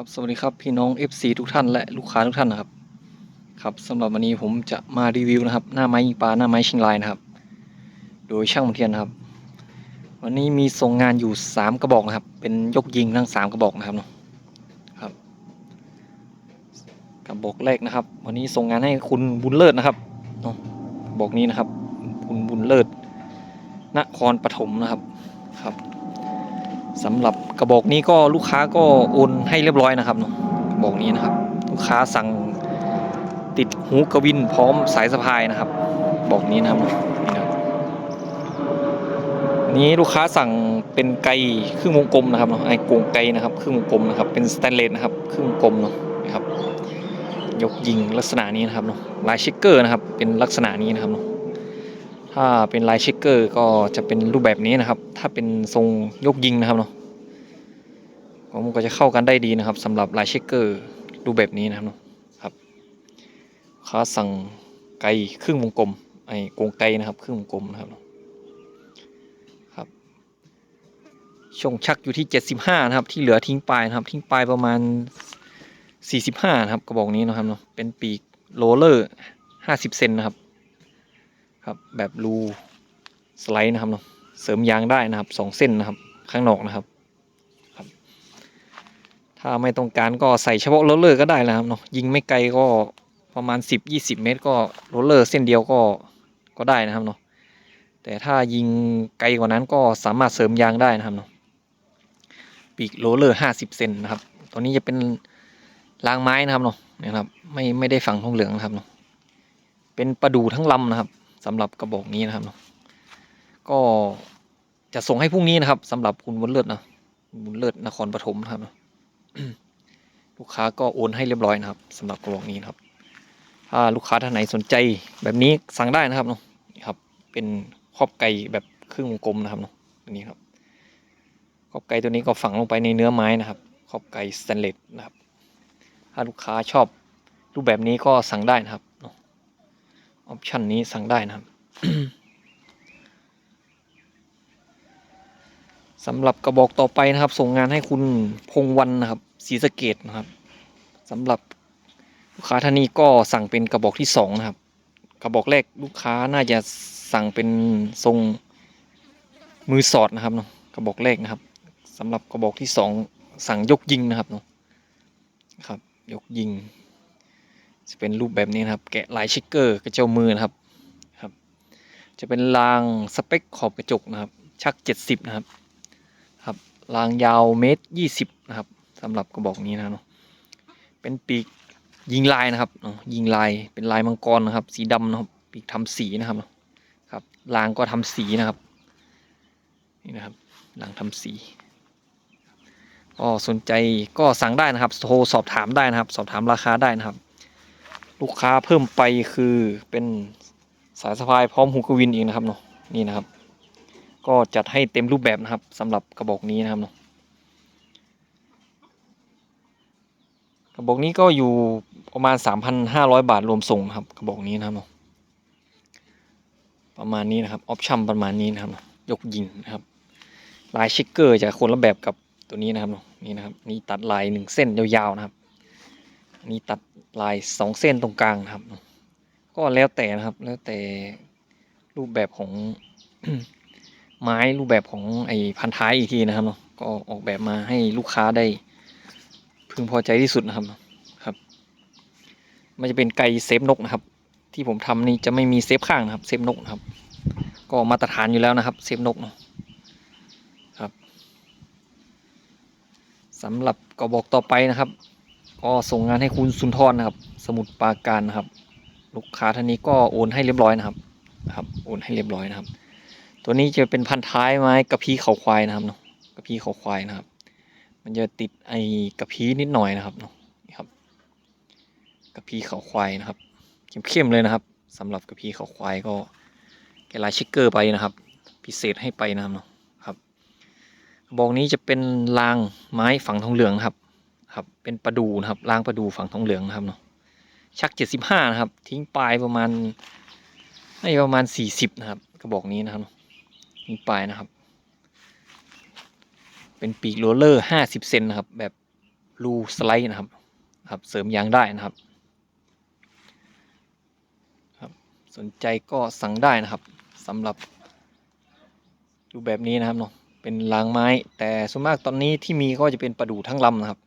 ครับสวัสดีครับพี่น้อง FC ทุกท่านและลูกค้าทุกท่านนะครับครับสำหรับวันนี้ผมจะมารีวิวนะครับ หน้าไม้ยิงปลาหน้าไม้ชิงลายนะครับ โดยช่างมนเทียนนะครับ วันนี้มีส่งงานอยู่ 3 กระบอกนะครับ เป็นยกยิงทั้ง 3 กระบอกนะครับเนาะครับ กระบอกแรกนะครับ วันนี้ส่งงานให้คุณบุญเลิศนะครับเนาะกระบอกนี้นะครับ คุณบุญเลิศนครปฐมนะครับครับ สำหรับกระบอกนี้ก็ลูกค้าก็โอนให้เรียบร้อยนะครับเนาะกระบอกนี้นะครับ ลูกค้าสั่งติดหูกระวินพร้อมสายสะพายนะครับ บอกนี้นะครับนี่นะนี้ลูกค้าสั่งเป็นไกครึ่งวงกลมนะครับเนาะไอ้กงไกนะครับครึ่งวงกลมนะครับเป็นสแตนเลสนะครับครึ่งวงกลมเนาะนะครับยกยิงลักษณะนี้นะครับเนาะลายเช็คเกอร์นะครับเป็นลักษณะนี้นะครับเนาะ ถ้าเป็นลายเช็คเกอร์ก็จะเป็นรูปแบบนี้นะครับ ถ้าเป็นทรงยกยิงนะครับเนาะก็มันก็จะเข้ากันได้ดีนะครับสำหรับลายเช็คเกอร์รูปแบบนี้นะครับเนาะครับค้าสั่งไกลครึ่งวงกลมไอ้กงไกลนะครับครึ่งวงกลมนะครับครับช่วงชักอยู่ที่ 75 นะครับ ที่เหลือทิ้งปลายนะครับ ทิ้งปลายประมาณ 45 นะครับกระบอกนี้นะครับเนาะเป็นปีกโรลเลอร์ 50 เซนนะครับ ครับแบบรูสไลด์นะครับเนาะเสริมยางได้นะครับสองเส้นนะครับข้างนอกนะครับครับ ถ้าไม่ต้องการก็ใส่เฉพาะโรลเลอร์ก็ได้นะครับเนาะยิงไม่ไกลก็ประมาณ 10-20 เมตร ก็โรลเลอร์เส้นเดียวก็ก็ได้นะครับเนาะแต่ถ้ายิงไกลกว่านั้นก็สามารถเสริมยางได้นะครับเนาะปีกโรลเลอร์ 50 เซนนะครับตัวนี้จะเป็นรางไม้นะครับเนาะนะครับไม่ไม่ได้ฝังทองเหลืองนะครับเนาะเป็นประดูทั้งลำนะครับ สำหรับกระบอกนี้นะครับ ก็จะส่งให้พรุ่งนี้นะครับสำหรับคุณบุญเลิศนะคุณบุญเลิศนครปฐมนะครับลูกค้าก็โอนให้เรียบร้อยนะครับสำหรับกระบอกนี้นะครับ ถ้าลูกค้าท่านไหนสนใจแบบนี้สั่งได้นะครับเนาะครับ เป็นครอบไก่แบบครึ่งวงกลมนะครับเนาะอันนี้ครับครอบไก่ตัวนี้ก็ฝังลงไปในเนื้อไม้นะครับครอบไก่สแตนเลสนะครับ ถ้าลูกค้าชอบรูปแบบนี้ก็สั่งได้นะครับ ออปชันนี้สั่งได้นะครับสำหรับกระบอกต่อไปนะครับ ส่งงานให้คุณพงวันนะครับศรีสะเกดนะครับสำหรับลูกค้าท่านนี้ก็สั่งเป็นกระบอกที่สองนะครับ กระบอกแรกลูกค้าน่าจะสั่งเป็นทรงมือสอดนะครับเนาะกระบอกแรกนะครับสำหรับกระบอกที่สองสั่งยกยิงนะครับเนาะครับ ยกยิง จะเป็นรูปแบบนี้นะครับ แกะลายชิกเกอร์กระเจ้ามือนะครับครับ จะเป็นรางสเปคขอบกระจกนะครับ ชัก 70 นะครับครับรางยาวเมตร 20 นะครับสำหรับกระบอกนี้นะเนาะเป็นปีกยิงลายนะครับเนาะยิงลายเป็นลายมังกรนะครับ สีดำนะครับปีกทำสีนะครับครับรางก็ทำสีนะครับนี่นะครับรางทำสีก็สนใจก็สั่งได้นะครับโทรสอบถามได้นะครับ สอบถามราคาได้นะครับ ลูกค้าเพิ่มไปคือเป็นสายสะพายพร้อมหูกวินอีกนะครับเนาะนี่นะครับ ก็จัดให้เต็มรูปแบบนะครับสำหรับกระบอกนี้นะครับเนาะกระบอกนี้ก็อยู่ประมาณ 3,500 บาทรวมส่งนะครับกระบอกนี้นะครับเนาะประมาณนี้นะครับออปชั่นประมาณนี้นะครับยกยิงนะครับ ลายชิกเกอร์จะคนละแบบกับตัวนี้นะครับเนาะนี่นะครับนี่ตัดลายหนึ่งเส้นยาวๆนะครับ อันนี้ตัดลายสองเส้นตรงกลางครับ ก็แล้วแต่นะครับ แล้วแต่รูปแบบของไม้รูปแบบของไอ้พันท้ายอีกทีนะครับเนาะก็ออกแบบมาให้ลูกค้าได้ พึงพอใจที่สุดนะครับครับ มันจะเป็นไก่เซฟนกนะครับ ที่ผมทำนี่จะไม่มีเซฟข้างนะครับ เซฟนกนะครับ ก็มาตรฐานอยู่แล้วนะครับ เซฟนกเนาะครับสำหรับกระบอกต่อไปนะครับ ก็ส่งงานให้คุณสุนทรนะครับ สมุดปาการนะครับ ลูกค้าท่านนี้ก็โอนให้เรียบร้อยนะครับนะครับ โอนให้เรียบร้อยนะครับ ตัวนี้จะเป็นพันท้ายไม้กระพี้เขาควายนะครับเนาะกระพี้เขาควายนะครับ มันจะติดไอ้กระพี้นิดหน่อยนะครับเนาะนี่ครับกระพี้เขาควายนะครับ เข้มๆเลยนะครับสำหรับกระพี้เขาควายก็แกลายชิกเกอร์ไปนะครับ พิเศษให้ไปนะครับเนาะครับ บอกนี้จะเป็นรางไม้ฝังทองเหลืองครับ ครับ เป็นประดูนะครับล้างประดูฝั่งทองเหลืองนะครับเนาะชักเจ็ดสิบห้านะครับ ทิ้งปลายประมาณให้ประมาณสี่สิบนะครับกระบอกนี้นะครับทิ้งปลายนะครับ เป็นปีกโรลเลอร์ห้าสิบเซนนะครับ แบบรูสไลด์นะครับครับ เสริมยางได้นะครับครับ สนใจก็สั่งได้นะครับสำหรับรูปแบบนี้นะครับเนาะเป็นรางไม้ แต่ส่วนมากตอนนี้ที่มีก็จะเป็นประดู่ทั้งลำนะครับ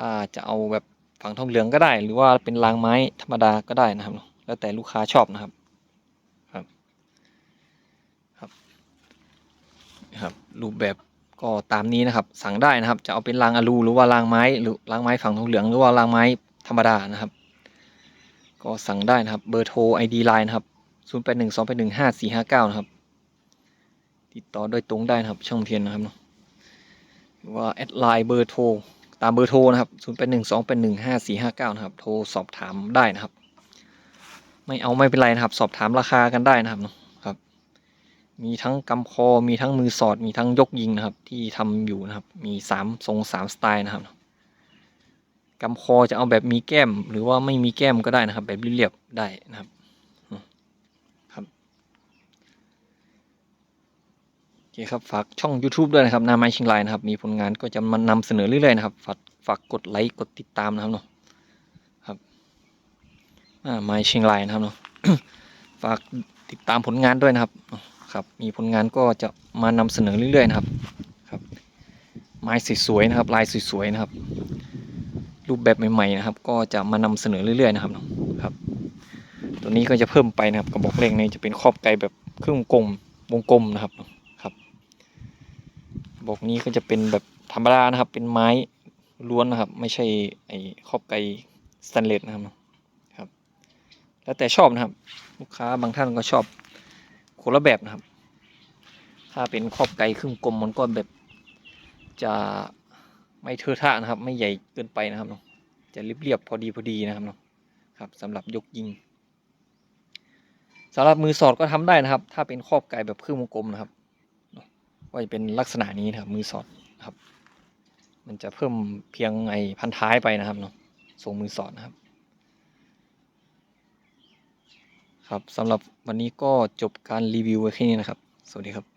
ถ้าจะเอาแบบฝังทองเหลืองก็ได้ หรือว่าเป็นรางไม้ธรรมดาก็ได้นะครับ แล้วแต่ลูกค้าชอบนะครับครับครับครับ รูปแบบก็ตามนี้นะครับ สั่งได้นะครับ จะเอาเป็นรางอลูหรือว่ารางไม้หรือรางไม้ฝังทองเหลืองหรือว่ารางไม้ธรรมดานะครับ ก็สั่งได้นะครับ เบอร์โทร ID Line นะครับ0 8 1 2 8 1 5 4 5 9 นะครับ ติดต่อโดยตรงได้นะครับ ช่องเทียนนะครับเนาะหรือว่าแอดไลน์เบอร์โทร ตามเบอร์โทรนะครับ0 8 1 2 8 1 5 4 5 9นะครับ โทรสอบถามได้นะครับ ไม่เอาไม่เป็นไรนะครับ สอบถามราคากันได้นะครับเนาะครับ มีทั้งกำคอมีทั้งมือสอด มีทั้งยกยิงนะครับ ที่ทำอยู่นะครับ มีสามทรงสามสไตล์นะครับกำคอจะเอาแบบมีแก้ม หรือว่าไม่มีแก้มก็ได้นะครับ แบบเรียบๆได้นะครับอืมครับ โอเคครับฝากช่อง YouTube ด้วยนะครับนาไม้ชิงไลนะครับ มีผลงานก็จะมานำเสนอเรื่อยๆนะครับ ฝากฝากกดไลค์กดติดตามนะครับเนาะครับอ่าไม้ชิงไลนะครับเนาะฝากติดตามผลงานด้วยนะครับครับ มีผลงานก็จะมานำเสนอเรื่อยๆนะครับครับ ไม้สวยๆนะครับ ลายสวยๆนะครับ รูปแบบใหม่ๆนะครับ ก็จะมานำเสนอเรื่อยๆนะครับครับ ตัวนี้ก็จะเพิ่มไปนะครับกระบอกเร่งนี้จะเป็นครอบไกลแบบครึ่งกลมวงกลมนะครับครั บบอกนี้ก็จะเป็นแบบธรรมดานะครับ เป็นไม้ล้วนนะครับ ไม่ใช่ไอ้ครอบไกลสแตนเลสนะครับครับ แล้วแต่ชอบนะครับ ลูกค้าบางท่านก็ชอบคนละแบบนะครับ ถ้าเป็นครอบไกลครึ่งกลมมันก็แบบจะไม่เทอะทะนะครับ ไม่ใหญ่เกินไปนะครับเนาะจะเรียบๆพอดีพอดีนะครับเนาะครับสำหรับยกยิงสำหรับมือสอดก็ทำได้นะครับ ถ้าเป็นครอบไกลแบบครึ่งวงกลมนะครับ ว่าจะเป็นลักษณะนี้นะครับ มือสอดนะครับ มันจะเพิ่มเพียงไอ้พันท้ายไปนะครับเนาะทรงมือสอดนะครับ ครับสำหรับวันนี้ก็จบการรีวิวไว้แค่นี้นะครับ สวัสดีครับ